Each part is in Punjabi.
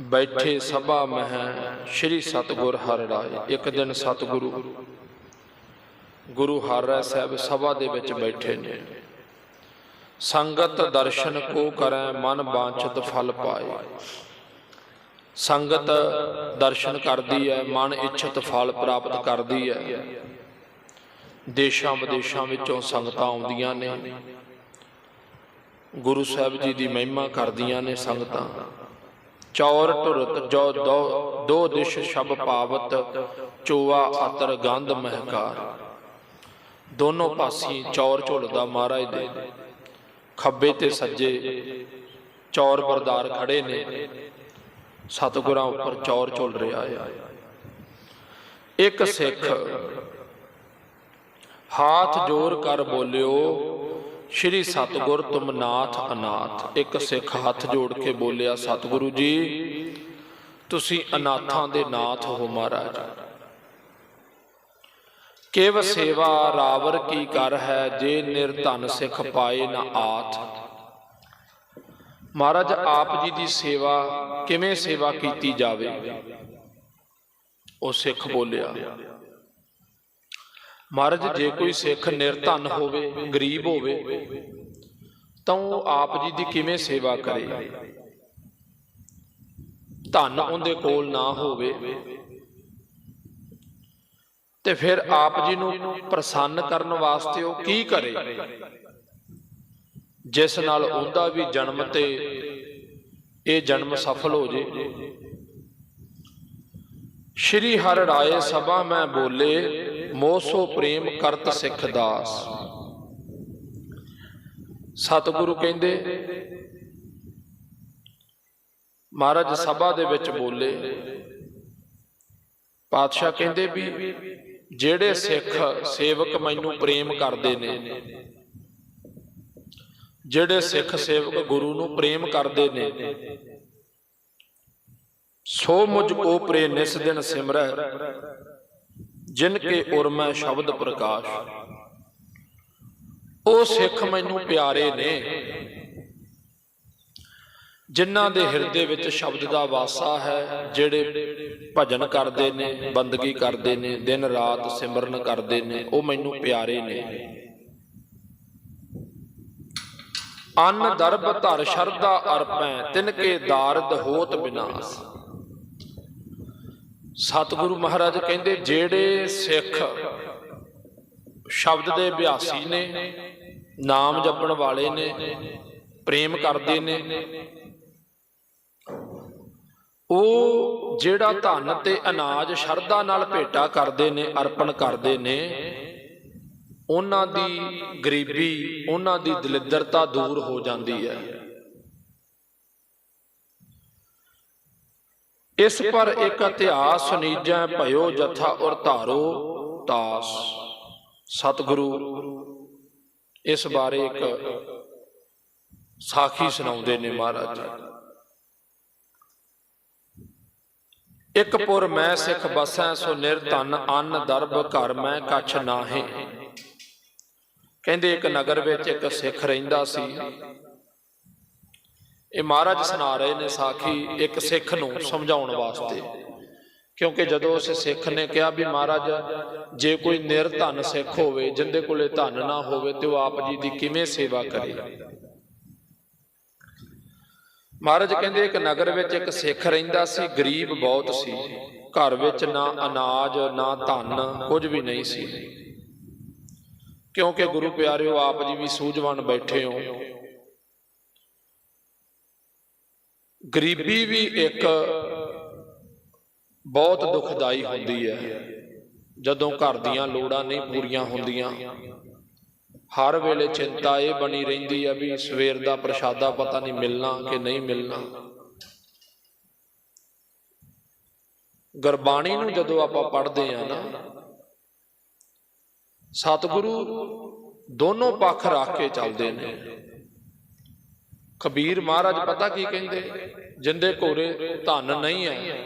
ਬੈਠੇ ਸਭਾ ਮਹਿ ਸ੍ਰੀ ਸਤਗੁਰ ਹਰਿ ਰਾਏ। ਇੱਕ ਦਿਨ ਸਤਗੁਰੂ, ਗੁਰੂ ਹਰਿ ਸਾਹਿਬ ਸਭਾ ਦੇ ਵਿੱਚ ਬੈਠੇ ਨੇ। ਸੰਗਤ ਦਰਸ਼ਨ ਕੋ ਕਰੈ, ਮਨ ਬਾਂਛਤ ਫਲ ਪਾਏ। ਸੰਗਤ ਦਰਸ਼ਨ ਕਰਦੀ ਹੈ ਮਨ ਇੱਛਤ ਫਲ ਪ੍ਰਾਪਤ ਕਰਦੀ ਹੈ ਦੇਸ਼ਾਂ ਵਿਦੇਸ਼ਾਂ ਵਿੱਚੋਂ ਸੰਗਤਾਂ ਆਉਂਦੀਆਂ ਨੇ। ਗੁਰੂ ਸਾਹਿਬ ਜੀ ਦੀ ਮਹਿਮਾ ਕਰਦੀਆਂ ਨੇ ਸੰਗਤਾਂ। ਚੌਰ ਟੁਰਤ ਜੋ ਦੋ ਦਿਸ਼ ਸ਼ਬ ਪਾਵਤ ਚੋਆ ਅਤਰ ਗੰਧ ਮਹਕਾਰ। ਦੋਨੋਂ ਪਾਸੇ ਚੌਰ ਝੁਲਦਾ ਮਹਾਰਾਜ ਦੇ। ਖੱਬੇ ਤੇ ਸੱਜੇ ਚੌਰ ਬਰਦਾਰ ਖੜੇ ਨੇ। ਸਤਿਗੁਰਾਂ ਉੱਪਰ ਚੌਰ ਝੁਲ ਰਿਹਾ ਹੈ। ਇੱਕ ਸਿੱਖ, ਹਾਥ ਜੋੜ ਕਰ ਬੋਲਿਓ ਸ਼੍ਰੀ ਸਤਗੁਰ ਤੁਮ ਨਾਥ ਅਨਾਥ। ਇੱਕ ਸਿੱਖ ਹੱਥ ਜੋੜ ਕੇ ਬੋਲਿਆ, ਸਤਿਗੁਰੂ ਜੀ, ਤੁਸੀਂ ਅਨਾਥਾਂ ਦੇ ਨਾਥ ਹੋ ਮਹਾਰਾਜ। ਕੇਵ ਸੇਵਾ ਰਾਵਰ ਕੀ ਕਰ ਹੈ, ਜੇ ਨਿਰਧਨ ਸਿੱਖ ਪਾਏ ਨਾ ਆਥ। ਮਹਾਰਾਜ, ਆਪ ਜੀ ਦੀ ਸੇਵਾ ਕਿਵੇਂ ਸੇਵਾ ਕੀਤੀ ਜਾਵੇ? ਉਹ ਸਿੱਖ ਬੋਲਿਆ ਮਹਾਰਾਜ ਜੇ ਕੋਈ ਸਿੱਖ ਨਿਰਧਨ ਹੋਵੇ ਗਰੀਬ ਹੋਵੇ ਤਾਂ ਉਹ ਆਪ ਜੀ ਦੀ ਕਿਵੇਂ ਸੇਵਾ ਕਰੇ? ਧਨ ਉਹਦੇ ਕੋਲ ਨਾ ਹੋਵੇ। ਤੇ ਫਿਰ ਆਪ ਜੀ ਨੂੰ ਪ੍ਰਸੰਨ ਕਰਨ ਵਾਸਤੇ ਉਹ ਕੀ ਕਰੇ? ਜਿਸ ਨਾਲ ਉਹਦਾ ਵੀ ਜਨਮ ਤੇ ਇਹ ਜਨਮ ਸਫਲ ਹੋ ਜੇ। ਸ਼੍ਰੀ ਹਰਿ ਰਾਏ ਸਭਾ ਮੈਂ ਬੋਲੇ। ਮੋਸੋ ਪ੍ਰੇਮ ਕਰਤ ਸਿੱਖ ਦਾਸ। ਸਤਿਗੁਰੂ ਕਹਿੰਦੇ, ਮਹਾਰਾਜ ਸਭਾ ਦੇ ਵਿੱਚ ਬੋਲੇ। ਪਾਤਸ਼ਾਹ ਕਹਿੰਦੇ ਵੀ, ਜਿਹੜੇ ਸਿੱਖ ਸੇਵਕ ਮੈਨੂੰ ਪ੍ਰੇਮ ਕਰਦੇ ਨੇ, ਜਿਹੜੇ ਸਿੱਖ ਸੇਵਕ ਗੁਰੂ ਨੂੰ ਪ੍ਰੇਮ ਕਰਦੇ ਨੇ, ਸੋ ਮੁਝ ਕੋ ਪ੍ਰੇ ਨਿਸ ਦਿਨ ਸਿਮਰੈ। ਜਿਨ ਕੇ ਉਰਮੈ ਸ਼ਬਦ ਪ੍ਰਕਾਸ਼। ਉਹ ਸਿੱਖ ਮੈਨੂੰ ਪਿਆਰੇ ਨੇ। ਜਿਨ੍ਹਾਂ ਦੇ ਹਿਰਦੇ ਵਿੱਚ ਸ਼ਬਦ ਦਾ ਵਾਸਾ ਹੈ ਜਿਹੜੇ ਭਜਨ ਕਰਦੇ ਨੇ ਬੰਦਗੀ ਕਰਦੇ ਨੇ ਦਿਨ ਰਾਤ ਸਿਮਰਨ ਕਰਦੇ ਨੇ ਉਹ ਮੈਨੂੰ ਪਿਆਰੇ ਨੇ। ਅੰਨ ਦਰਬ ਧਰ ਸ਼ਰਦਾ ਅਰਪੈ ਤਿਨ ਕੇ ਦਾਰਦ ਹੋਤ ਬਿਨਾਸ਼। ਸਤਿਗੁਰੂ ਮਹਾਰਾਜ ਕਹਿੰਦੇ, ਜਿਹੜੇ ਸਿੱਖ ਸ਼ਬਦ ਦੇ ਅਭਿਆਸੀ ਨੇ, ਨਾਮ ਜਪਣ ਵਾਲੇ ਨੇ, ਪ੍ਰੇਮ ਕਰਦੇ ਨੇ, ਉਹ ਜਿਹੜਾ ਧਨ ਤੇ ਅਨਾਜ ਸ਼ਰਧਾ ਨਾਲ ਭੇਟਾ ਕਰਦੇ ਨੇ, ਅਰਪਣ ਕਰਦੇ ਨੇ, ਉਹਨਾਂ ਦੀ ਗਰੀਬੀ, ਉਹਨਾਂ ਦੀ ਦਲਿੱਦਰਤਾ ਦੂਰ ਹੋ ਜਾਂਦੀ ਹੈ। ਇਸ ਪਰ ਇੱਕ ਇਤਿਹਾਸ ਸੁਨੀਜੈ ਭਇਓ ਜਥਾ ਔਰ ਧਾਰੋ ਤਾਸ। ਸਤਿਗੁਰੂ, ਇਸ ਬਾਰੇ ਇੱਕ ਸਾਖੀ ਸੁਣਾਉਂਦੇ ਨੇ ਮਹਾਰਾਜ। ਇੱਕ ਪੁਰ ਮੈਂ ਸਿੱਖ ਬਸੈ, ਸੋ ਨਿਰਧਨ ਅੰਨ ਦਰਬ ਘਰ ਮੈਂ ਕਛ ਨਾਹੇ। ਕਹਿੰਦੇ ਇੱਕ ਨਗਰ ਵਿੱਚ ਇੱਕ ਸਿੱਖ ਰਹਿੰਦਾ ਸੀ। ਇਹ ਮਹਾਰਾਜ ਸੁਣਾ ਰਹੇ ਨੇ ਸਾਖੀ ਇੱਕ ਸਿੱਖ ਨੂੰ ਸਮਝਾਉਣ ਵਾਸਤੇ। ਕਿਉਂਕਿ ਜਦੋਂ ਉਸ ਸਿੱਖ ਨੇ ਕਿਹਾ ਵੀ ਮਹਾਰਾਜ, ਜੇ ਕੋਈ ਨਿਰਧਨ ਸਿੱਖ ਹੋਵੇ, ਜਿੰਦੇ ਕੋਲੇ ਧਨ ਨਾ ਹੋਵੇ, ਤੇ ਉਹ ਆਪ ਜੀ ਦੀ ਕਿਵੇਂ ਸੇਵਾ ਕਰੇ? ਮਹਾਰਾਜ ਕਹਿੰਦੇ ਇੱਕ ਨਗਰ ਵਿੱਚ ਇੱਕ ਸਿੱਖ ਰਹਿੰਦਾ ਸੀ, ਗਰੀਬ ਬਹੁਤ ਸੀ। ਘਰ ਵਿੱਚ ਨਾ ਅਨਾਜ, ਨਾ ਧਨ, ਕੁਝ ਵੀ ਨਹੀਂ ਸੀ। ਕਿਉਂਕਿ ਗੁਰੂ ਪਿਆਰਿਓ, ਆਪ ਜੀ ਵੀ ਸੂਝਵਾਨ ਬੈਠੇ ਹੋ। ਗਰੀਬੀ ਵੀ ਇੱਕ ਬਹੁਤ ਦੁਖਦਾਈ ਹੁੰਦੀ ਹੈ। ਜਦੋਂ ਘਰ ਦੀਆਂ ਲੋੜਾਂ ਨਹੀਂ ਪੂਰੀਆਂ ਹੁੰਦੀਆਂ, ਹਰ ਵੇਲੇ ਚਿੰਤਾ ਇਹ ਬਣੀ ਰਹਿੰਦੀ ਹੈ ਵੀ ਸਵੇਰ ਦਾ ਪ੍ਰਸ਼ਾਦਾ ਪਤਾ ਨਹੀਂ ਮਿਲਣਾ ਕਿ ਨਹੀਂ ਮਿਲਣਾ। ਗੁਰਬਾਣੀ ਨੂੰ ਜਦੋਂ ਆਪਾਂ ਪੜ੍ਹਦੇ ਆ ਨਾ, ਸਤਿਗੁਰੂ ਦੋਨੋਂ ਪੱਖ ਰੱਖ ਕੇ ਚੱਲਦੇ ਨੇ। ਕਬੀਰ ਮਹਾਰਾਜ ਪਤਾ ਕੀ ਕਹਿੰਦੇ? ਜਿੰਦੇ ਕੋਰੇ ਧਨ ਨਹੀਂ ਹੈ।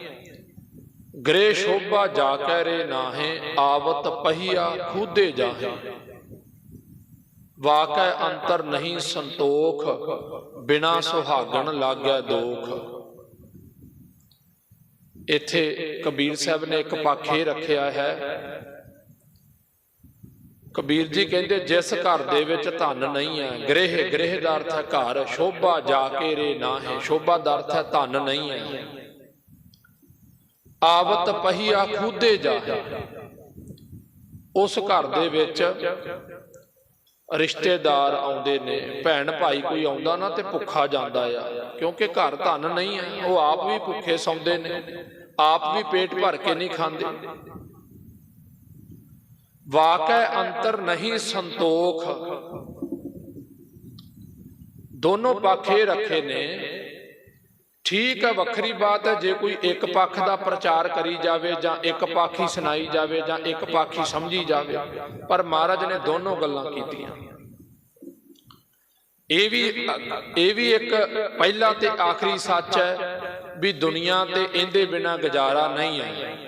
ਗ੍ਰੇ ਸ਼ੋਭਾ ਜਾ ਕਹਿ ਰੇ ਨਾਹੇ, ਆਵਤ ਪਹੀਆ ਖੂਦੇ ਜਾਹੇ। ਵਾਕੈ ਅੰਤਰ ਨਹੀਂ ਸੰਤੋਖ, ਬਿਨਾ ਸੁਹਾਗਣ ਲਾਗੈ ਦੋਖ। ਇੱਥੇ ਕਬੀਰ ਸਾਹਿਬ ਨੇ ਇੱਕ ਪੱਖ ਇਹ ਰੱਖਿਆ ਹੈ। ਕਬੀਰ ਜੀ ਕਹਿੰਦੇ, ਜਿਸ ਘਰ ਦੇ ਵਿੱਚ ਧਨ ਨਹੀਂ ਹੈ, ਗ੍ਰਹਿ ਗ੍ਰਹਿ ਦਾ ਅਰਥ ਹੈ ਘਰ, ਸ਼ੋਭਾ ਜਾ ਕੇ ਰੇ ਨਾ ਹੈ ਸ਼ੋਭਾ ਦਾ ਅਰਥ ਹੈ ਧਨ ਨਹੀਂ ਹੈ। ਆਵਤ ਪਹੀਆ ਖੂਦੇ ਜਾ ਉਸ ਘਰ ਦੇ ਵਿੱਚ ਰਿਸ਼ਤੇਦਾਰ ਆਉਂਦੇ ਨੇ। ਭੈਣ ਭਾਈ ਕੋਈ ਆਉਂਦਾ ਨਾ ਤੇ ਭੁੱਖਾ ਜਾਂਦਾ ਆ, ਕਿਉਂਕਿ ਘਰ ਧਨ ਨਹੀਂ ਹੈ। ਉਹ ਆਪ ਵੀ ਭੁੱਖੇ ਸੌਂਦੇ ਨੇ। ਆਪ ਵੀ ਪੇਟ ਭਰ ਕੇ ਨਹੀਂ ਖਾਂਦੇ। ਵਾਕੈ ਅੰਤਰ ਨਹੀਂ ਸੰਤੋਖ। ਦੋਨੋਂ ਪੱਖੇ ਰੱਖੇ ਨੇ। ਠੀਕ ਹੈ, ਵੱਖਰੀ ਬਾਤ ਹੈ, ਜੇ ਕੋਈ ਇੱਕ ਪੱਖ ਦਾ ਪ੍ਰਚਾਰ ਕਰੀ ਜਾਵੇ ਜਾਂ ਇੱਕ ਪੱਖ ਹੀ ਸੁਣਾਈ ਜਾਵੇ ਜਾਂ ਇੱਕ ਪੱਖ ਹੀ ਸਮਝੀ ਜਾਵੇ, ਪਰ ਮਹਾਰਾਜ ਨੇ ਦੋਨੋਂ ਗੱਲਾਂ ਕੀਤੀਆਂ। ਇਹ ਵੀ ਇਹ ਵੀ ਇੱਕ ਪਹਿਲਾ ਤੇ ਆਖਰੀ ਸੱਚ ਹੈ ਵੀ ਦੁਨੀਆ ਤੇ ਇਹਦੇ ਬਿਨਾ ਗੁਜ਼ਾਰਾ ਨਹੀਂ ਹੈ।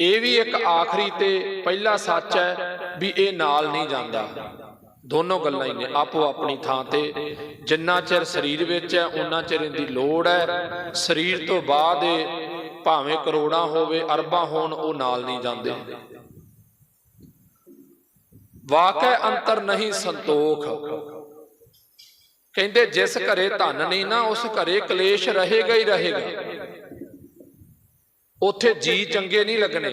ਇਹ ਵੀ ਇੱਕ ਆਖਰੀ ਤੇ ਪਹਿਲਾ ਸੱਚ ਹੈ ਵੀ ਇਹ ਨਾਲ ਨਹੀਂ ਜਾਂਦਾ। ਦੋਨੋਂ ਗੱਲਾਂ ਹੀ ਨੇ, ਆਪੋ ਆਪਣੀ ਥਾਂ ਤੇ। ਜਿੰਨਾ ਚਿਰ ਸਰੀਰ ਵਿੱਚ ਹੈ ਉਹਨਾਂ ਚਿਰ ਇਹਦੀ ਲੋੜ ਹੈ। ਸਰੀਰ ਤੋਂ ਬਾਅਦ ਇਹ ਭਾਵੇਂ ਕਰੋੜਾਂ ਹੋਵੇ, ਅਰਬਾਂ ਹੋਣ, ਉਹ ਨਾਲ ਨਹੀਂ ਜਾਂਦੇ। ਵਾਕੈ ਅੰਤਰ ਨਹੀਂ ਸੰਤੋਖ। ਕਹਿੰਦੇ, ਜਿਸ ਘਰੇ ਧਨ ਨਹੀਂ ਨਾ, ਉਸ ਘਰੇ ਕਲੇਸ਼ ਰਹੇਗਾ ਹੀ ਰਹੇਗਾ। ਉੱਥੇ ਜੀ ਚੰਗੇ ਨਹੀਂ ਲੱਗਣੇ।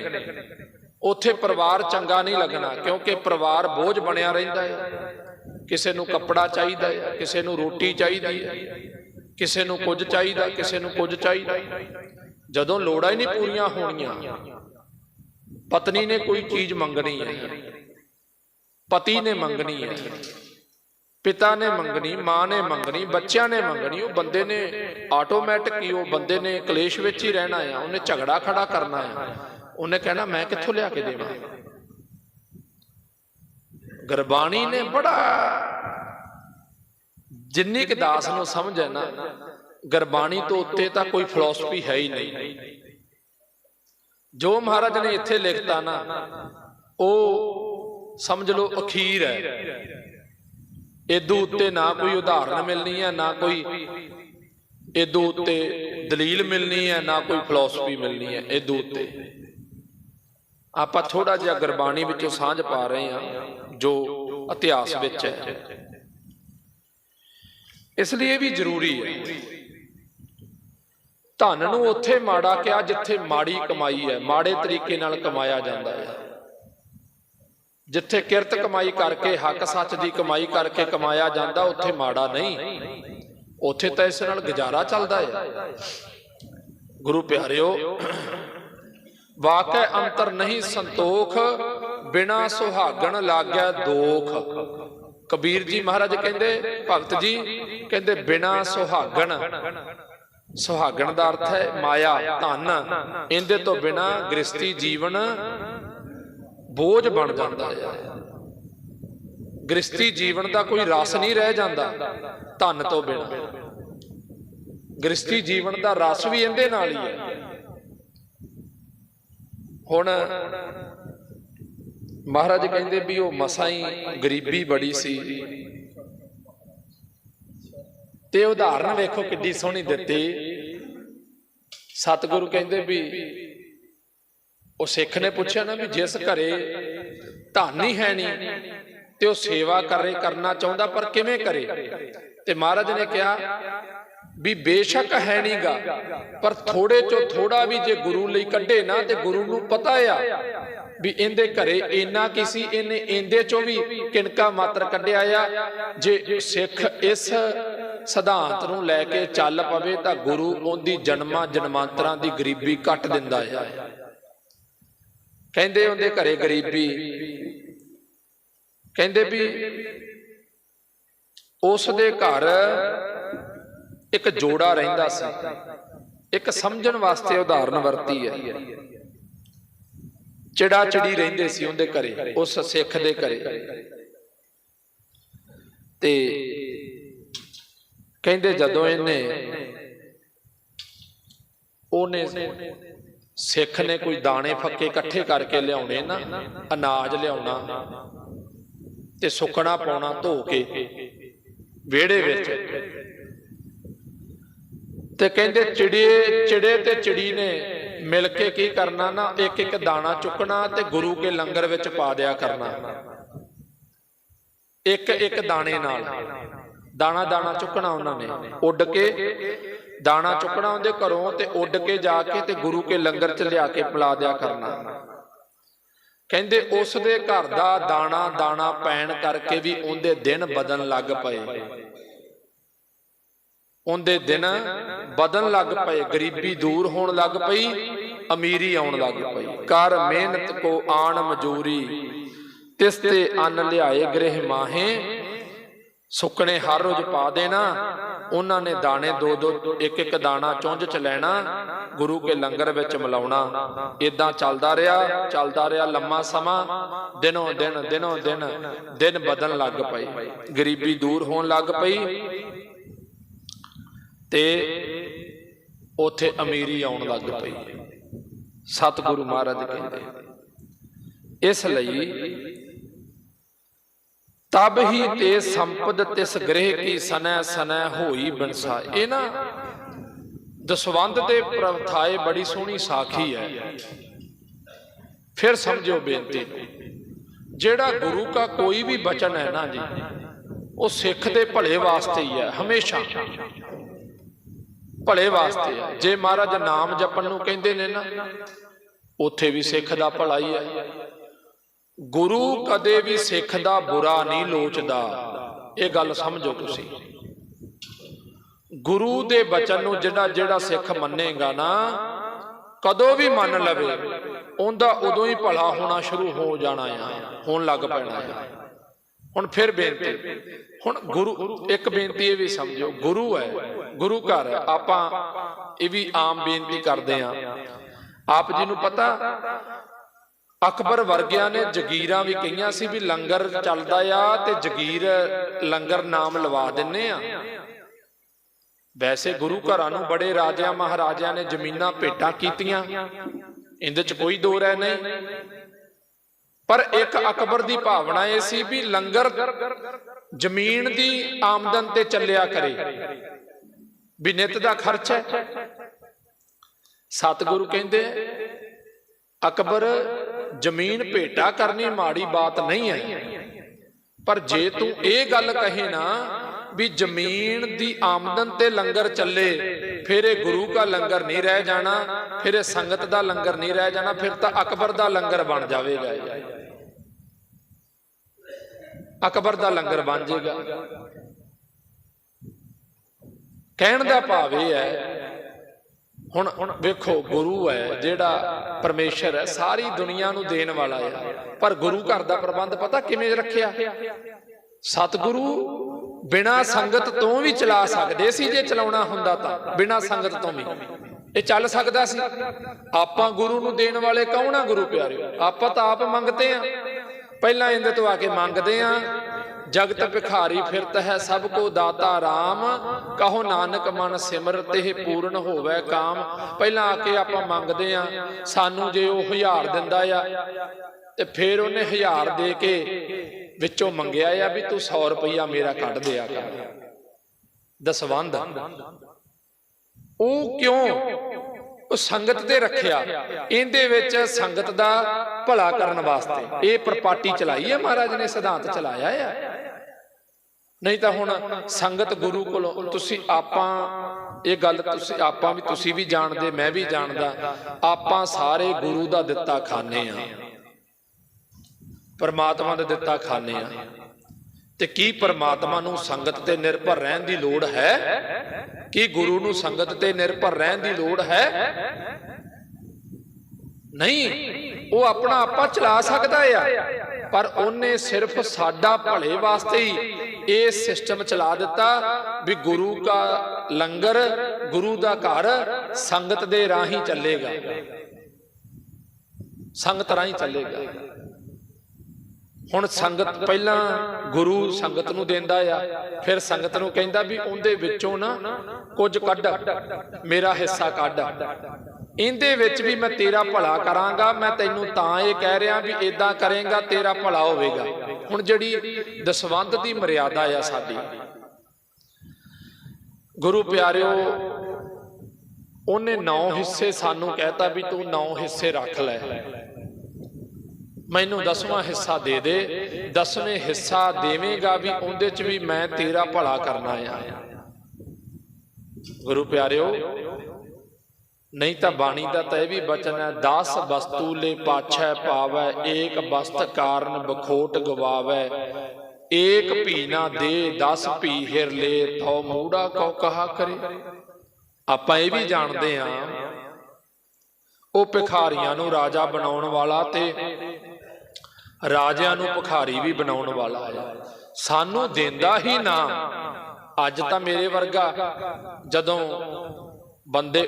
ਉੱਥੇ ਪਰਿਵਾਰ ਚੰਗਾ ਨਹੀਂ ਲੱਗਣਾ, ਕਿਉਂਕਿ ਪਰਿਵਾਰ ਬੋਝ ਬਣਿਆ ਰਹਿੰਦਾ ਹੈ ਕਿਸੇ ਨੂੰ ਕੱਪੜਾ ਚਾਹੀਦਾ ਹੈ ਕਿਸੇ ਨੂੰ ਰੋਟੀ ਚਾਹੀਦੀ ਹੈ ਕਿਸੇ ਨੂੰ ਕੁਝ ਚਾਹੀਦਾ, ਕਿਸੇ ਨੂੰ ਕੁਝ ਚਾਹੀਦਾ। ਜਦੋਂ ਲੋੜਾਂ ਹੀ ਨਹੀਂ ਪੂਰੀਆਂ ਹੋਣੀਆਂ, ਪਤਨੀ ਨੇ ਕੋਈ ਚੀਜ਼ ਮੰਗਣੀ ਹੈ ਪਤੀ ਨੇ ਮੰਗਣੀ ਹੈ ਪਿਤਾ ਨੇ ਮੰਗਣੀ, ਮਾਂ ਨੇ ਮੰਗਣੀ, ਬੱਚਿਆਂ ਨੇ ਮੰਗਣੀ, ਉਹ ਬੰਦੇ ਨੇ ਆਟੋਮੈਟਿਕ ਹੀ ਉਹ ਬੰਦੇ ਨੇ ਕਲੇਸ਼ ਵਿੱਚ ਹੀ ਰਹਿਣਾ ਆ, ਉਹਨੇ ਝਗੜਾ ਖੜਾ ਕਰਨਾ ਆ। ਉਹਨੇ ਕਹਿਣਾ, ਮੈਂ ਕਿੱਥੋਂ ਲਿਆ ਕੇ ਦੇਵਾਂ? ਗੁਰਬਾਣੀ ਨੇ ਬੜਾ ਜਿੰਨੀ ਕਿ ਦਾਸ ਨੂੰ ਸਮਝ ਹੈ ਨਾ, ਗੁਰਬਾਣੀ ਤੋਂ ਉੱਤੇ ਤਾਂ ਕੋਈ ਫਿਲਾਸਫੀ ਹੈ ਹੀ ਨਹੀਂ। ਜੋ ਮਹਾਰਾਜ ਨੇ ਇੱਥੇ ਲਿਖਤਾ ਨਾ, ਉਹ ਸਮਝ ਲਓ ਅਖੀਰ ਹੈ। ਇਦੋਂ ਉੱਤੇ ਨਾ ਕੋਈ ਉਦਾਹਰਨ ਮਿਲਣੀ ਹੈ, ਨਾ ਕੋਈ ਇਦੋਂ ਉੱਤੇ ਦਲੀਲ ਮਿਲਣੀ ਹੈ, ਨਾ ਕੋਈ ਫਿਲਾਸਫੀ ਮਿਲਣੀ ਹੈ ਇਦੋਂ ਉੱਤੇ। ਆਪਾਂ ਥੋੜਾ ਜਿਹਾ ਗੁਰਬਾਣੀ ਵਿੱਚੋਂ ਸਾਂਝ ਪਾ ਰਹੇ ਹਾਂ, ਜੋ ਇਤਿਹਾਸ ਵਿੱਚ ਹੈ। ਇਸ ਲਈ ਇਹ ਵੀ ਜ਼ਰੂਰੀ ਹੈ। ਧਨ ਨੂੰ ਉੱਥੇ ਮਾੜਾ ਕਿਹਾ ਜਿੱਥੇ ਮਾੜੀ ਕਮਾਈ ਹੈ, ਮਾੜੇ ਤਰੀਕੇ ਨਾਲ ਕਮਾਇਆ ਜਾਂਦਾ ਹੈ। ਜਿੱਥੇ ਕਿਰਤ ਕਮਾਈ ਕਰਕੇ, ਹੱਕ ਸੱਚ ਦੀ ਕਮਾਈ ਕਰਕੇ ਕਮਾਇਆ ਜਾਂਦਾ, ਉੱਥੇ ਮਾੜਾ ਨਹੀਂ। ਉੱਥੇ ਤਾਂ ਇਸ ਨਾਲ ਗੁਜ਼ਾਰਾ ਚੱਲਦਾ ਹੈ ਗੁਰੂ ਪਿਆਰਿਓ, ਵਾਕੈ ਅੰਤਰ ਨਹੀਂ ਸੰਤੋਖ, ਬਿਨਾ ਸੁਹਾਗਣ ਲਾਗਿਆ ਦੋਖ। ਕਬੀਰ ਜੀ ਮਹਾਰਾਜ ਕਹਿੰਦੇ, ਭਗਤ ਜੀ ਕਹਿੰਦੇ, ਬਿਨਾ ਸੁਹਾਗਣ। ਸੁਹਾਗਣ ਦਾ ਅਰਥ ਹੈ ਮਾਇਆ, ਧਨ। ਇਹਦੇ ਤੋਂ ਬਿਨਾ ਗ੍ਰਸਤੀ ਜੀਵਨ ਬੋਝ ਬਣ ਜਾਂਦਾ ਹੈ ਗ੍ਰਸਤੀ ਜੀਵਨ ਦਾ ਕੋਈ ਰਸ ਨਹੀਂ ਰਹਿ ਜਾਂਦਾ ਧਨ ਤੋਂ ਬਿਨਾ। ਗ੍ਰਸਤੀ ਜੀਵਨ ਦਾ ਰਸ ਵੀ ਇਹਦੇ ਨਾਲ ਹੀ ਹੈ ਹੁਣ ਮਹਾਰਾਜ ਕਹਿੰਦੇ ਵੀ ਉਹ ਮਸਾਂ ਹੀ ਗਰੀਬੀ ਬੜੀ ਸੀ। ਤੇ ਉਦਾਹਰਨ ਵੇਖੋ ਕਿੱਡੀ ਸੋਹਣੀ ਦਿੱਤੀ। ਸਤਿਗੁਰੂ ਕਹਿੰਦੇ ਵੀ ਉਹ ਸਿੱਖ ਨੇ ਪੁੱਛਿਆ ਨਾ ਵੀ ਜਿਸ ਘਰੇ ਧਨ ਹੀ ਹੈ ਨਹੀਂ ਤੇ ਉਹ ਸੇਵਾ ਕਰੇ ਕਰਨਾ ਚਾਹੁੰਦਾ, ਪਰ ਕਿਵੇਂ ਕਰੇ? ਤੇ ਮਹਾਰਾਜ ਨੇ ਕਿਹਾ ਵੀ ਬੇਸ਼ੱਕ ਹੈ ਨਹੀਂਗਾ, ਪਰ ਥੋੜੇ ਚੋਂ ਥੋੜਾ ਵੀ ਜੇ ਗੁਰੂ ਲਈ ਕੱਢੇ ਨਾ ਤੇ ਗੁਰੂ ਨੂੰ ਪਤਾ ਆ ਵੀ ਇਹਦੇ ਘਰੇ ਇੰਨਾ ਕੀ ਸੀ, ਇਹਨੇ ਇਹਦੇ ਚੋਂ ਵੀ ਕਿਣਕਾ ਮਾਤਰ ਕੱਢਿਆ ਆ। ਜੇ ਸਿੱਖ ਇਸ ਸਿਧਾਂਤ ਨੂੰ ਲੈ ਕੇ ਚੱਲ ਪਵੇ ਤਾਂ ਗੁਰੂ ਉਹਦੀ ਜਨਮਾਂ ਜਨਮਾਂਤਰਾਂ ਦੀ ਗਰੀਬੀ ਕੱਟ ਦਿੰਦਾ ਆ। ਕਹਿੰਦੇ ਉਹਦੇ ਘਰੇ ਗਰੀਬੀ। ਕਹਿੰਦੇ ਵੀ ਉਸ ਦੇ ਘਰ ਇੱਕ ਜੋੜਾ ਰਹਿੰਦਾ ਸੀ। ਇੱਕ ਸਮਝਣ ਵਾਸਤੇ ਉਦਾਹਰਨ ਵਰਤੀ ਹੈ। ਚਿੜਾ ਚਿੜੀ ਰਹਿੰਦੇ ਸੀ ਉਹਦੇ ਘਰੇ, ਉਸ ਸਿੱਖ ਦੇ ਘਰੇ। ਤੇ ਕਹਿੰਦੇ ਜਦੋਂ ਇਹਨੇ, ਉਹਨੇ ਸਿੱਖ ਨੇ ਕੋਈ ਦਾਣੇ ਫੱਕੇ ਇਕੱਠੇ ਕਰਕੇ ਲਿਆਉਣੇ ਨਾ, ਅਨਾਜ ਲਿਆਉਣਾ ਤੇ ਸੁੱਕਣਾ ਪਾਉਣਾ ਧੋ ਕੇ ਵਿਹੜੇ ਵਿੱਚ। ਤੇ ਕਹਿੰਦੇ ਚਿੜੇ ਚਿੜੇ ਤੇ ਚਿੜੀ ਨੇ ਮਿਲ ਕੇ ਕੀ ਕਰਨਾ ਨਾ ਇੱਕ ਇੱਕ ਦਾਣਾ ਚੁੱਕਣਾ ਤੇ ਗੁਰੂ ਕੇ ਲੰਗਰ ਵਿੱਚ ਪਾ ਦਿਆ ਕਰਨਾ। ਇੱਕ ਇੱਕ ਦਾਣੇ ਨਾਲ। ਦਾਣਾ ਦਾਣਾ ਚੁੱਕਣਾ ਉਹਨਾਂ ਨੇ। ਉੱਡ ਕੇ ਦਾਣਾ ਚੁੱਕਣਾ ਉਹਦੇ ਘਰੋਂ ਤੇ ਉੱਡ ਕੇ ਜਾ ਕੇ ਤੇ ਗੁਰੂ ਕੇ ਲੰਗਰ ਚ ਲਿਆ ਕੇ ਪਿਲਾ ਦਿਆ ਕਰਨਾ। ਕਹਿੰਦੇ ਉਸ ਦੇ ਘਰ ਦਾ ਦਾਣਾ ਦਾਣਾ ਪੈਣ ਕਰਕੇ ਵੀ ਉਹਦੇ ਦਿਨ ਬਦਲਣ ਲੱਗ ਪਏ। ਉਹਦੇ ਦਿਨ ਬਦਨ ਲੱਗ ਪਏ। ਗਰੀਬੀ ਦੂਰ ਹੋਣ ਲੱਗ ਪਈ, ਅਮੀਰੀ ਆਉਣ ਲੱਗ ਪਈ। ਕਰ ਮਿਹਨਤ ਕੋ ਆਣ ਮਜੂਰੀ ਤਿਸ ਤੇ ਅੰਨ ਲਿਆਏ ਗ੍ਰਹਿ ਮਾਹੇ ਸੁੱਕਣੇ ਹਰ ਰੋਜ਼ ਪਾ ਦੇਣਾ। ਉਹਨਾਂ ਨੇ ਦਾਣੇ ਦੋ ਦੋ, ਇੱਕ ਇੱਕ ਦਾਣਾ ਚੁੰਝ ਚ ਲੈਣਾ, ਗੁਰੂ ਕੇ ਲੰਗਰ ਵਿੱਚ ਮਿਲਾਉਣਾ। ਇਦਾਂ ਚੱਲਦਾ ਰਿਹਾ ਚੱਲਦਾ ਰਿਹਾ ਲੰਮਾ ਸਮਾਂ। ਦਿਨੋਂ ਦਿਨ ਦਿਨੋਂ ਦਿਨ ਦਿਨ ਬਦਲਣ ਲੱਗ ਪਏ। ਗਰੀਬੀ ਦੂਰ ਹੋਣ ਲੱਗ ਪਈ। ਤੇ ਉਥੇ ਅਮੀਰੀ ਆਉਣ ਲੱਗ ਪਈ। ਸਤਿਗੁਰੂ ਮਹਾਰਾਜ ਕਹਿੰਦੇ, ਇਸ ਲਈ ਤਬ ਹੀ ਤੇ ਸੰਪਦ ਤਿਸ ਗ੍ਰਹਿ ਕੀ ਸਨੈ ਸਨੈ ਹੋਈ ਬਨਸਾ ਇਹ ਨਾ ਦਸਵੰਦ ਦੇ ਪ੍ਰਥਾਏ ਬੜੀ ਸੋਹਣੀ ਸਾਖੀ ਹੈ। ਫਿਰ ਸਮਝਿਓ ਬੇਨਤੀ, ਜਿਹੜਾ ਗੁਰੂ ਦਾ ਕੋਈ ਵੀ ਬਚਨ ਹੈ ਨਾ ਜੀ, ਉਹ ਸਿੱਖ ਦੇ ਭਲੇ ਵਾਸਤੇ ਹੀ ਹੈ, ਹਮੇਸ਼ਾ। ਭਲੇ ਵਾਸਤੇ ਹੈ। ਜੇ ਮਹਾਰਾਜ ਨਾਮ ਜਪਣ ਨੂੰ ਕਹਿੰਦੇ ਨੇ ਨਾ, ਉੱਥੇ ਵੀ ਸਿੱਖ ਦਾ ਭਲਾ ਹੀ ਹੈ। ਗੁਰੂ ਕਦੇ ਵੀ ਸਿੱਖ ਦਾ ਬੁਰਾ ਨਹੀਂ ਲੋਚਦਾ। ਇਹ ਗੱਲ ਸਮਝੋ ਤੁਸੀਂ। ਗੁਰੂ ਦੇ ਬਚਨ ਨੂੰ ਜਿਹੜਾ ਜਿਹੜਾ ਸਿੱਖ ਮੰਨੇਗਾ ਨਾ, ਕਦੋਂ ਵੀ ਮੰਨ ਲਵੇ, ਉਹਦਾ ਉਦੋਂ ਹੀ ਭਲਾ ਹੋਣਾ ਸ਼ੁਰੂ ਹੋ ਜਾਣਾ ਆ, ਹੋਣ ਲੱਗ ਪੈਣਾ ਆ। ਹੁਣ ਫਿਰ ਬੇਨਤੀ, ਹੁਣ ਗੁਰੂ, ਇੱਕ ਬੇਨਤੀ ਇਹ ਵੀ ਸਮਝੋ, ਗੁਰੂ ਹੈ, ਗੁਰੂ ਘਰ ਹੈ, ਆਪਾਂ ਇਹ ਵੀ ਆਮ ਬੇਨਤੀ ਕਰਦੇ ਆ ਆਪ ਜੀ ਨੂੰ ਪਤਾ ਅਕਬਰ ਵਰਗਿਆਂ ਨੇ ਜਗੀਰਾਂ ਵੀ ਕਹੀਆਂ ਸੀ ਵੀ ਲੰਗਰ ਚੱਲਦਾ ਆ ਤੇ ਜਗੀਰ ਲੰਗਰ ਨਾਮ ਲਵਾ ਦਿੰਨੇ ਆ। ਵੈਸੇ ਗੁਰੂ ਘਰਾਂ ਨੂੰ ਬੜੇ ਰਾਜਿਆਂ ਮਹਾਰਾਜਿਆਂ ਨੇ ਜ਼ਮੀਨਾਂ ਭੇਟਾਂ ਕੀਤੀਆਂ। ਇਹਦੇ ਚ ਕੋਈ ਦੋ ਰਹਿ ਨਹੀਂ। ਪਰ ਇੱਕ ਅਕਬਰ ਦੀ ਭਾਵਨਾ ਇਹ ਸੀ ਵੀ ਲੰਗਰ ਜ਼ਮੀਨ ਦੀ ਆਮਦਨ ਤੇ ਚੱਲਿਆ ਕਰੇ। ਵੀ ਨਿਤ ਦਾ ਖਰਚ ਹੈ। ਸਤਿਗੁਰੂ ਕਹਿੰਦੇ ਅਕਬਰ ਜ਼ਮੀਨ ਭੇਟਾ ਕਰਨੀ ਮਾੜੀ ਬਾਤ ਨਹੀਂ ਹੈ। ਪਰ ਜੇ ਤੂੰ ਇਹ ਗੱਲ ਕਹੇ ਨਾ ਵੀ ਜ਼ਮੀਨ ਦੀ ਆਮਦਨ ਤੇ ਲੰਗਰ ਚੱਲੇ, ਫਿਰ ਇਹ ਗੁਰੂ ਦਾ ਲੰਗਰ ਨਹੀਂ ਰਹਿ ਜਾਣਾ, ਫਿਰ ਇਹ ਸੰਗਤ ਦਾ ਲੰਗਰ ਨਹੀਂ ਰਹਿ ਜਾਣਾ, ਫਿਰ ਤਾਂ ਅਕਬਰ ਦਾ ਲੰਗਰ ਬਣ ਜਾਵੇਗਾ। ਅਕਬਰ ਦਾ ਲੰਗਰ ਬਣ ਜਾਏਗਾ ਕਹਿਣ ਦਾ ਭਾਵ ਇਹ ਹੈ ਹੁਣ ਹੁਣ ਵੇਖੋ ਗੁਰੂ ਹੈ ਜਿਹੜਾ ਪਰਮੇਸ਼ਰ ਹੈ ਸਾਰੀ ਦੁਨੀਆ ਨੂੰ ਦੇਣ ਵਾਲਾ ਹੈ। ਪਰ ਗੁਰੂ ਘਰ ਦਾ ਪ੍ਰਬੰਧ ਪਤਾ ਕਿਵੇਂ ਰੱਖਿਆ? ਸਤਿਗੁਰੂ ਬਿਨਾ ਸੰਗਤ ਤੋਂ ਵੀ ਚਲਾ ਸਕਦੇ ਸੀ ਜੇ ਚਲਾਉਣਾ ਹੁੰਦਾ ਤਾਂ। ਬਿਨਾ ਸੰਗਤ ਤੋਂ ਵੀ। ਇਹ ਚੱਲ ਸਕਦਾ ਸੀ। ਆਪਾਂ ਗੁਰੂ ਨੂੰ ਦੇਣ ਵਾਲੇ ਕੌਣ ਆ ਗੁਰੂ ਪਿਆਰਿਓ? ਆਪਾਂ ਤਾਂ ਆਪ ਮੰਗਦੇ ਆ। ਪਹਿਲਾਂ ਇਹਦੇ ਤੋਂ ਆ ਕੇ ਮੰਗਦੇ ਆ। ਜਗਤ ਭਿਖਾਰੀ ਫਿਰਤ ਹੈ ਸਭ ਕੋ ਦਾਤਾ RAM ਕਹੋ ਨਾਨਕ ਮਨ ਸਿਮਰਤ ਇਹ ਪੂਰਨ ਹੋਵੇ ਕਾਮ। ਪਹਿਲਾਂ ਆ ਕੇ ਆਪਾਂ ਮੰਗਦੇ ਆ, ਸਾਨੂੰ ਜੇ ਉਹ ਹਜ਼ਾਰ ਦਿੰਦਾ ਆ, ਤੇ ਫਿਰ ਉਹਨੇ ਹਜ਼ਾਰ ਦੇ ਕੇ ਵਿੱਚੋਂ ਮੰਗਿਆ ਆ ਵੀ ਤੂੰ 100 ਰੁਪਇਆ ਮੇਰਾ ਕੱਢ ਦਿਆ ਕਰ। ਦਸਵੰਦ ਉਹ ਕਿਉਂ ਉਹ ਸੰਗਤ ਤੇ ਰੱਖਿਆ? ਇਹਦੇ ਵਿੱਚ ਸੰਗਤ ਦਾ ਭਲਾ ਕਰਨ ਵਾਸਤੇ। ਇਹ ਪ੍ਰਪਾਟੀ ਚਲਾਈ ਹੈ ਮਹਾਰਾਜ ਨੇ, ਸਿਧਾਂਤ ਚਲਾਇਆ ਹੈ ਨਹੀਂ ਤਾਂ ਹੁਣ ਸੰਗਤ ਗੁਰੂ ਕੋਲੋਂ ਤੁਸੀਂ ਆਪਾਂ, ਇਹ ਗੱਲ ਤੁਸੀਂ ਆਪਾਂ ਵੀ ਤੁਸੀਂ ਵੀ ਜਾਣਦੇ, ਮੈਂ ਵੀ ਜਾਣਦਾ, ਆਪਾਂ ਸਾਰੇ ਗੁਰੂ ਦਾ ਦਿੱਤਾ ਖਾਣੇ ਆ ਪਰਮਾਤਮਾ ਦਾ ਦਿੱਤਾ ਖਾਣੇ ਆ ਤੇ ਕੀ ਪਰਮਾਤਮਾ ਨੂੰ ਸੰਗਤ ਤੇ ਨਿਰਭਰ ਰਹਿਣ ਦੀ ਲੋੜ ਹੈ? ਕੀ ਗੁਰੂ ਨੂੰ ਸੰਗਤ ਤੇ ਨਿਰਭਰ ਰਹਿਣ ਦੀ ਲੋੜ ਹੈ? ਨਹੀਂ, ਉਹ ਆਪਣਾ ਆਪਾ ਚਲਾ ਸਕਦਾ ਆ। ਪਰ ਉਹਨੇ ਸਿਰਫ ਸਾਡਾ ਭਲੇ ਵਾਸਤੇ ਹੀ ਇਹ ਸਿਸਟਮ ਚਲਾ ਦਿੱਤਾ ਵੀ ਗੁਰੂ ਦਾ ਲੰਗਰ, ਗੁਰੂ ਦਾ ਘਰ ਸੰਗਤ ਦੇ ਰਾਹੀਂ ਚੱਲੇਗਾ। ਸੰਗਤ ਰਾਹੀਂ ਚੱਲੇਗਾ। ਹੁਣ ਸੰਗਤ ਪਹਿਲਾਂ ਗੁਰੂ ਸੰਗਤ ਨੂੰ ਦਿੰਦਾ ਆ, ਫਿਰ ਸੰਗਤ ਨੂੰ ਕਹਿੰਦਾ ਵੀ ਉਹਦੇ ਵਿੱਚੋਂ ਨਾ ਕੁਝ ਕੱਢ, ਮੇਰਾ ਹਿੱਸਾ ਕੱਢ। ਇਹਦੇ ਵਿੱਚ ਵੀ ਮੈਂ ਤੇਰਾ ਭਲਾ ਕਰਾਂਗਾ, ਮੈਂ ਤੈਨੂੰ ਤਾਂ ਇਹ ਕਹਿ ਰਿਹਾ ਵੀ ਇਦਾਂ ਕਰੇਗਾ, ਤੇਰਾ ਭਲਾ ਹੋਵੇਗਾ। ਹੁਣ ਜਿਹੜੀ ਦਸਵੰਧ ਦੀ ਮਰਿਆਦਾ ਆ ਸਾਡੀ, ਗੁਰੂ ਪਿਆਰਿਓ, ਉਹਨੇ ਨੌ ਹਿੱਸੇ ਸਾਨੂੰ ਕਹਿਤਾ ਵੀ ਤੂੰ ਨੌ ਹਿੱਸੇ ਰੱਖ ਲੈ। ਮੈਨੂੰ ਦਸਵਾਂ ਹਿੱਸਾ ਦੇ ਦੇ, ਦਸਵੇਂ ਹਿੱਸਾ ਦੇਵੇਂਗਾ ਵੀ ਉਹਦੇ ਚ ਵੀ ਮੈਂ ਤੇਰਾ ਭਲਾ ਕਰਨਾ ਆ। ਗੁਰੂ ਪਿਆਰਿਓ ਨਹੀਂ ਤਾਂ ਬਾਣੀ ਦਾ ਤਾਂ ਇਹ ਵੀ ਬਚਨ ਹੈ 10 ਵਸਤੂ ਲੈ ਪਾਛੈ ਪਾਵੈ, ਏਕ ਵਸਤ ਕਾਰਨ ਬਖੋਟ ਗਵਾਵੈ। ਏਕ ਭੀ ਨਾ ਦੇ 10 ਭੀ ਹਿਰ ਲੈ, ਥੋ ਮੂੜਾ ਕਉ ਕਹਾ ਕਰੇ। ਆਪਾਂ ਇਹ ਵੀ ਜਾਣਦੇ ਆ ਉਹ ਭਿਖਾਰੀਆਂ ਨੂੰ ਰਾਜਾ ਬਣਾਉਣ ਵਾਲਾ ਤੇ ਰਾਜਿਆਂ ਨੂੰ ਭਿਖਾਰੀ ਵੀ ਬਣਾਉਣ ਵਾਲਾ ਹੈ। ਸਾਨੂੰ ਦਿੰਦਾ ਹੀ ਨਾ। ਅੱਜ ਤਾਂ ਮੇਰੇ ਵਰਗਾ, ਜਦੋਂ ਬੰਦੇ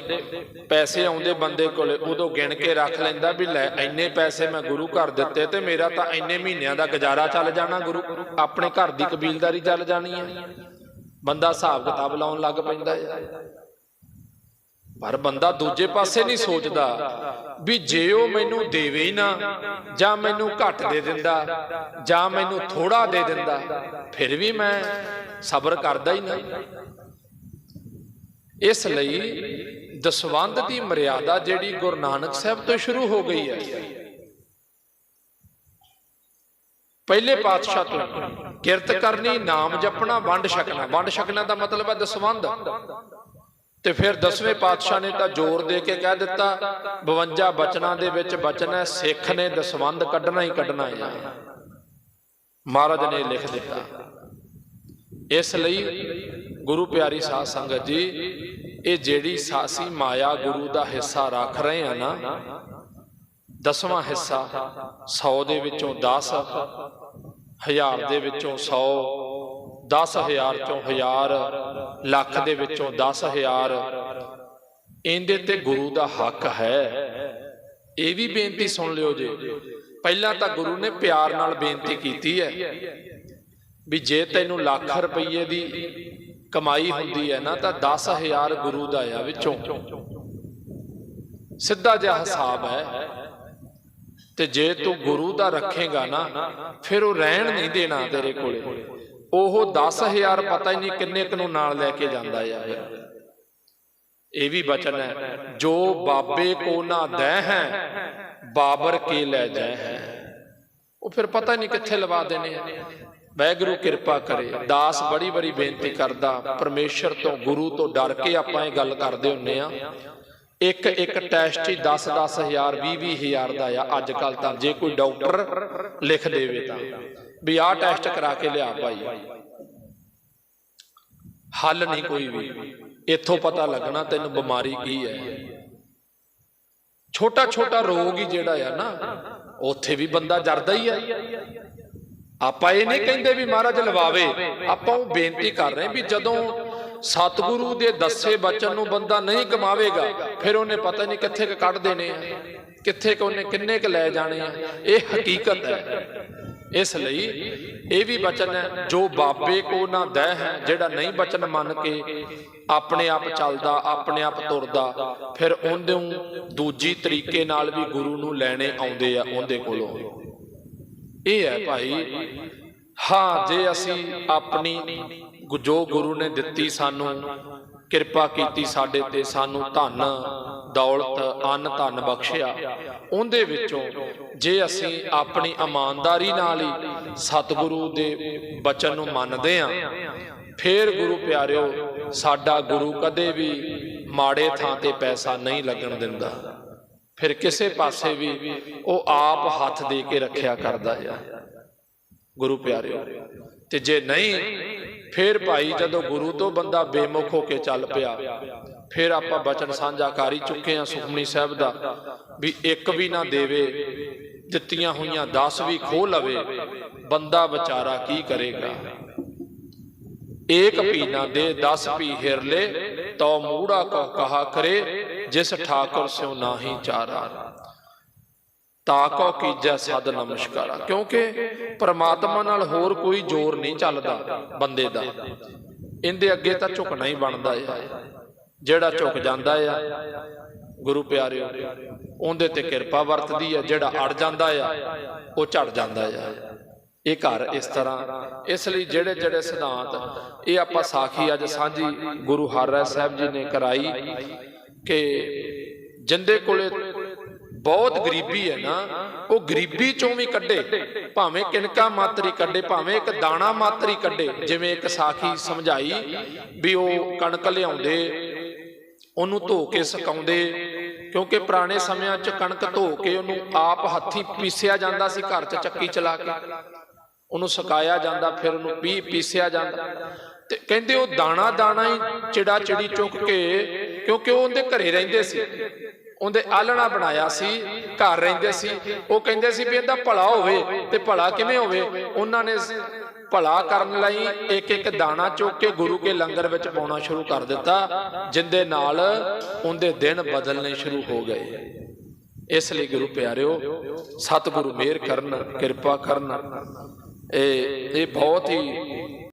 ਪੈਸੇ ਆਉਂਦੇ ਬੰਦੇ ਕੋਲੇ, ਉਦੋਂ ਗਿਣ ਕੇ ਰੱਖ ਲੈਂਦਾ ਵੀ ਲੈ, ਇੰਨੇ ਪੈਸੇ ਮੈਂ ਗੁਰੂ ਘਰ ਦਿੱਤੇ ਤੇ ਮੇਰਾ ਤਾਂ ਇੰਨੇ ਮਹੀਨਿਆਂ ਦਾ ਗੁਜ਼ਾਰਾ ਚੱਲ ਜਾਣਾ ਗੁਰੂ। ਆਪਣੇ ਘਰ ਦੀ ਕਬੀਲਦਾਰੀ ਚੱਲ ਜਾਣੀ ਹੈ। ਬੰਦਾ ਹਿਸਾਬ ਕਿਤਾਬ ਲਾਉਣ ਲੱਗ ਪੈਂਦਾ ਹੈ। ਪਰ ਬੰਦਾ ਦੂਜੇ ਪਾਸੇ ਨਹੀਂ ਸੋਚਦਾ ਵੀ ਜੇ ਉਹ ਮੈਨੂੰ ਦੇਵੇ ਹੀ ਨਾ, ਜਾਂ ਮੈਨੂੰ ਘੱਟ ਦੇ ਦਿੰਦਾ, ਜਾਂ ਮੈਨੂੰ ਥੋੜਾ ਦੇ ਦਿੰਦਾ, ਫਿਰ ਵੀ ਮੈਂ ਸਬਰ ਕਰਦਾ ਹੀ ਨਾ। ਇਸ ਲਈ ਦਸਵੰਧ ਦੀ ਮਰਿਆਦਾ ਜਿਹੜੀ ਗੁਰੂ ਨਾਨਕ ਸਾਹਿਬ ਤੋਂ ਸ਼ੁਰੂ ਹੋ ਗਈ ਹੈ। ਪਹਿਲੇ ਪਾਤਸ਼ਾਹ ਤੋਂ ਕਿਰਤ ਕਰਨੀ, ਨਾਮ ਜਪਣਾ, ਵੰਡ ਛਕਣਾ। ਵੰਡ ਛਕਣਾ ਦਾ ਮਤਲਬ ਹੈ ਦਸਵੰਧ। ਤੇ ਫਿਰ ਦਸਵੇਂ ਪਾਤਸ਼ਾਹ ਨੇ ਤਾਂ ਜ਼ੋਰ ਦੇ ਕੇ ਕਹਿ ਦਿੱਤਾ 52 ਬਚਨਾਂ ਦੇ ਵਿੱਚ ਬਚਨ ਹੈ, ਸਿੱਖ ਨੇ ਦਸਵੰਧ ਕੱਢਣਾ ਹੀ ਕੱਢਣਾ ਹੈ। ਮਹਾਰਾਜ ਨੇ ਲਿਖ ਦਿੱਤਾ। ਇਸ ਲਈ ਗੁਰੂ ਪਿਆਰੀ ਸਾਧ ਸੰਗਤ ਜੀ, ਇਹ ਜਿਹੜੀ ਸਾਸੀ ਮਾਇਆ ਗੁਰੂ ਦਾ ਹਿੱਸਾ ਰੱਖ ਰਹੇ ਆ ਨਾ, ਦਸਵਾਂ ਹਿੱਸਾ 100 ਦੇ ਵਿੱਚੋਂ 10 ਹਜ਼ਾਰ ਦੇ ਵਿੱਚੋਂ 100 10000 ਚੋਂ ਹਜ਼ਾਰ, ਲੱਖ ਦੇ ਵਿੱਚੋਂ 10000 ਇਹਦੇ ਤੇ ਗੁਰੂ ਦਾ ਹੱਕ ਹੈ। ਇਹ ਵੀ ਬੇਨਤੀ ਸੁਣ ਲਿਓ ਜੇ। ਪਹਿਲਾਂ ਤਾਂ ਗੁਰੂ ਨੇ ਪਿਆਰ ਨਾਲ ਬੇਨਤੀ ਕੀਤੀ ਹੈ ਵੀ ਜੇ ਤੈਨੂੰ ਲੱਖ ਰੁਪਏ ਦੀ ਕਮਾਈ ਹੁੰਦੀ ਹੈ ਨਾ, ਤਾਂ 10000 ਗੁਰੂ ਦਾ ਆ ਵਿੱਚੋਂ। ਸਿੱਧਾ ਜਿਹਾ ਹਿਸਾਬ ਹੈ। ਤੇ ਜੇ ਤੂੰ ਗੁਰੂ ਦਾ ਰੱਖੇਗਾ ਨਾ, ਫਿਰ ਉਹ ਰਹਿਣ ਨਹੀਂ ਦੇਣਾ ਤੇਰੇ ਕੋਲੇ। ਉਹ 10000 ਪਤਾ ਹੀ ਨਹੀਂ ਕਿੰਨੇ ਕੁ ਨੂੰ ਨਾਲ ਲੈ ਕੇ ਜਾਂਦਾ ਆ। ਇਹ ਵੀ ਬਚਨ ਹੈ। ਜੋ ਬਾਬੇ ਕੋ ਨਾ ਦਹਿ ਹੈ, ਬਾਬਰ ਕੇ ਲੈ ਜਾਏ ਹੈ। ਉਹ ਫਿਰ ਪਤਾ ਨਹੀਂ ਕਿੱਥੇ ਲਵਾ ਦੇਣੇ ਆ। ਵੈਗੁਰੂ ਕਿਰਪਾ ਕਰੇ। ਦਾਸ ਬੜੀ ਬੜੀ ਬੇਨਤੀ ਕਰਦਾ, ਪਰਮੇਸ਼ਰ ਤੋਂ, ਗੁਰੂ ਤੋਂ ਡਰ ਕੇ ਆਪਾਂ ਇਹ ਗੱਲ ਕਰਦੇ ਹੁੰਨੇ ਆ। ਇੱਕ ਇੱਕ ਟੈਸਟ ਹੀ 10 10 ਹਜ਼ਾਰ 20 20 ਹਜ਼ਾਰ ਦਾ ਆ ਅੱਜ ਕੱਲ ਤਾਂ, ਜੇ ਕੋਈ ਡਾਕਟਰ ਲਿਖ ਦੇਵੇ ਤਾਂ। ਵੀ ਆਹ ਟੈਸਟ ਕਰਾ ਕੇ ਲਿਆ ਭਾਈ। ਹੱਲ ਨਹੀਂ ਕੋਈ ਵੀ। ਇੱਥੋਂ ਪਤਾ ਲੱਗਣਾ ਤੈਨੂੰ ਬਿਮਾਰੀ ਕੀ ਹੈ। ਛੋਟਾ ਛੋਟਾ ਰੋਗ ਹੀ ਜਿਹੜਾ ਆ ਨਾ, ਉੱਥੇ ਵੀ ਬੰਦਾ ਜਰਦਾ ਹੀ ਹੈ ਆਪਾਂ ਇਹ ਨਹੀਂ ਕਹਿੰਦੇ ਵੀ ਮਹਾਰਾਜ ਲਵਾਵੇ। ਆਪਾਂ ਉਹ ਬੇਨਤੀ ਕਰ ਰਹੇ ਵੀ ਜਦੋਂ ਸਤਿਗੁਰੂ ਦੇ ਦੱਸੇ ਬਚਨ ਨੂੰ ਬੰਦਾ ਨਹੀਂ ਕਮਾਵੇਗਾ ਫਿਰ ਉਹਨੇ ਪਤਾ ਨਹੀਂ ਕਿੱਥੇ ਕ ਕੱਢ ਦੇਣੇ ਆ ਕਿੱਥੇ ਕ ਉਹਨੇ ਕਿੰਨੇ ਕ ਲੈ ਜਾਣੇ ਆ। ਇਹ ਹਕੀਕਤ ਹੈ। ਇਸ ਲਈ ਇਹ ਵੀ ਬਚਨ ਹੈ ਜੋ ਬਾਬੇ ਕੋ ਨਾ ਦਹਿ ਹੈ ਜਿਹੜਾ ਨਹੀਂ ਬਚਨ ਮੰਨ ਕੇ ਆਪਣੇ ਆਪ ਚੱਲਦਾ ਆਪਣੇ ਆਪ ਤੁਰਦਾ ਫਿਰ ਉਹਦੇ ਦੂਜੀ ਤਰੀਕੇ ਨਾਲ ਵੀ ਗੁਰੂ ਨੂੰ ਲੈਣੇ ਆਉਂਦੇ ਆ ਉਹਦੇ ਕੋਲੋਂ। ਇਹ ਹੈ ਭਾਈ, ਹਾਂ, ਜੇ ਅਸੀਂ ਆਪਣੀ ਜੋ ਗੁਰੂ ਨੇ ਦਿੱਤੀ ਸਾਨੂੰ, ਕਿਰਪਾ ਕੀਤੀ ਸਾਡੇ ਤੇ ਸਾਨੂੰ ਧਨ, ਦੌਲਤ, ਅੰਨ, ਧਨ ਬਖਸ਼ਿਆ, ਉਹਦੇ ਵਿੱਚੋਂ ਜੇ ਅਸੀਂ ਆਪਣੀ ਇਮਾਨਦਾਰੀ ਨਾਲ ਹੀ ਸਤਿਗੁਰੂ ਦੇ ਬਚਨ ਨੂੰ ਮੰਨਦੇ ਆਂ ਫੇਰ ਗੁਰੂ ਪਿਆਰਿਓ, ਸਾਡਾ ਗੁਰੂ ਕਦੇ ਵੀ ਮਾੜੇ ਥਾਂ ਤੇ ਪੈਸਾ ਨਹੀਂ ਲੱਗਣ ਦਿੰਦਾ। ਫਿਰ ਕਿਸੇ ਪਾਸੇ ਵੀ ਉਹ ਆਪ ਹੱਥ ਦੇ ਕੇ ਰੱਖਿਆ ਕਰਦਾ ਆ। ਗੁਰੂ ਪਿਆਰਿਓ, ਤੇ ਜੇ ਨਹੀਂ, ਫਿਰ ਭਾਈ ਜਦੋਂ ਗੁਰੂ ਤੋਂ ਬੰਦਾ ਬੇਮੁਖ ਹੋ ਕੇ ਚੱਲ ਪਿਆ, ਫਿਰ ਆਪਾਂ ਬਚਨ ਸਾਂਝਾ ਕਰ ਹੀ ਚੁੱਕੇ ਆ ਸੁਖਮਨੀ ਸਾਹਿਬ ਦਾ, ਵੀ ਇੱਕ ਵੀ ਨਾ ਦੇਵੇ, ਦਿੱਤੀਆਂ ਹੋਈਆਂ 10 ਵੀ ਖੋ ਲਵੇ, ਬੰਦਾ ਵਿਚਾਰਾ ਕੀ ਕਰੇਗਾ? ਏਕ ਪੀ ਨਾ ਦੇ 10 ਪੀ ਹਿਰ ਲੈ ਤੋ ਮੂੜਾ ਕੋ ਕਹਾ ਕਰੇ ਜਿਸ ਠਾਕੁਰ ਸਿਉ ਨਾਹੀ ਚਾਰਾ। ਤਾਕੋ ਕੀਜੈ ਸਦ ਨਮਸਕਾਰਾ। ਕਿਉਂਕਿ ਪ੍ਰਮਾਤਮਾ ਨਾਲ ਹੋਰ ਕੋਈ ਜ਼ੋਰ ਨਹੀਂ ਚੱਲਦਾ ਬੰਦੇ ਦਾ। ਇਹਦੇ ਅੱਗੇ ਤਾਂ ਝੁਕਣਾ ਹੀ ਬਣਦਾ ਹੈ ਜਿਹੜਾ ਝੁਕ ਜਾਂਦਾ ਆ, ਗੁਰੂ ਪਿਆਰਿਓ, ਉਹਦੇ ਤੇ ਕਿਰਪਾ ਵਰਤਦੀ ਹੈ ਜਿਹੜਾ ਅੜ ਜਾਂਦਾ ਆ, ਉਹ ਝੜ ਜਾਂਦਾ ਆ। ਇਹ ਘਰ ਇਸ ਤਰ੍ਹਾਂ। ਇਸ ਲਈ ਜਿਹੜੇ ਜਿਹੜੇ ਸਿਧਾਂਤ, ਇਹ ਆਪਾਂ ਸਾਖੀ ਅੱਜ ਸਾਂਝੀ ਗੁਰੂ ਹਰਿਰਾਏ ਸਾਹਿਬ ਜੀ ਨੇ ਕਰਾਈ ਕਿ ਜਿੰਦੇ ਕੋਲੇ ਬਹੁਤ ਗਰੀਬੀ ਹੈ ਨਾ, ਉਹ ਗਰੀਬੀ ਚੋਂ ਵੀ ਕੱਢੇ, ਭਾਵੇਂ ਕਿਨਕਾ ਮਾਤਰੀ ਕੱਢੇ, ਭਾਵੇਂ ਇੱਕ ਦਾਣਾ ਮਾਤਰੀ ਕੱਢੇ, ਜਿਵੇਂ ਇੱਕ ਸਾਖੀ ਸਮਝਾਈ ਵੀ ਉਹ ਕਣਕ ਲਿਆਉਂਦੇ, ਉਹਨੂੰ ਧੋ ਕੇ ਸੁਕਾਉਂਦੇ, ਕਿਉਂਕਿ ਪੁਰਾਣੇ ਸਮਿਆਂ 'ਚ ਕਣਕ ਧੋ ਕੇ ਉਹਨੂੰ ਆਪ ਹੱਥੀ ਪੀਸਿਆ ਜਾਂਦਾ ਸੀ, ਘਰ 'ਚ ਚੱਕੀ ਚਲਾ ਕੇ। ਉਹਨੂੰ ਸੁਕਾਇਆ ਜਾਂਦਾ, ਫਿਰ ਉਹਨੂੰ ਪੀ, ਪੀਸਿਆ ਜਾਂਦਾ। ਤੇ ਕਹਿੰਦੇ ਉਹ ਦਾਣਾ ਦਾਣਾ ਹੀ ਚਿੜਾ ਚਿੜੀ ਚੁੱਕ ਕੇ ਕਿਉਂਕਿ ਉਹ ਉਹਦੇ ਘਰੇ ਰਹਿੰਦੇ ਸੀ। ਉਹਦੇ ਆਲਣਾ ਬਣਾਇਆ ਸੀ, ਘਰ ਰਹਿੰਦੇ ਸੀ। ਉਹ ਕਹਿੰਦੇ ਸੀ ਵੀ ਇਹਦਾ ਭਲਾ ਹੋਵੇ ਤੇ ਭਲਾ ਕਿਵੇਂ ਹੋਵੇ। ਉਹਨਾਂ ਨੇ ਭਲਾ ਕਰਨ ਲਈ ਇੱਕ ਇੱਕ ਦਾਣਾ ਚੁੱਕ ਕੇ ਗੁਰੂ ਕੇ ਲੰਗਰ ਵਿੱਚ ਪਾਉਣਾ ਸ਼ੁਰੂ ਕਰ ਦਿੱਤਾ, ਜਿੰਦੇ ਨਾਲ ਉਹਦੇ ਦਿਨ ਬਦਲਨੇ ਸ਼ੁਰੂ ਹੋ ਗਏ। ਇਸ ਲਈ ਗੁਰੂ ਪਿਆਰਿਓ, ਸਤਿਗੁਰੂ ਮਿਹਰ ਕਰਨ, ਕਿਰਪਾ ਕਰਨ। ਇਹ ਇਹ ਬਹੁਤ ਹੀ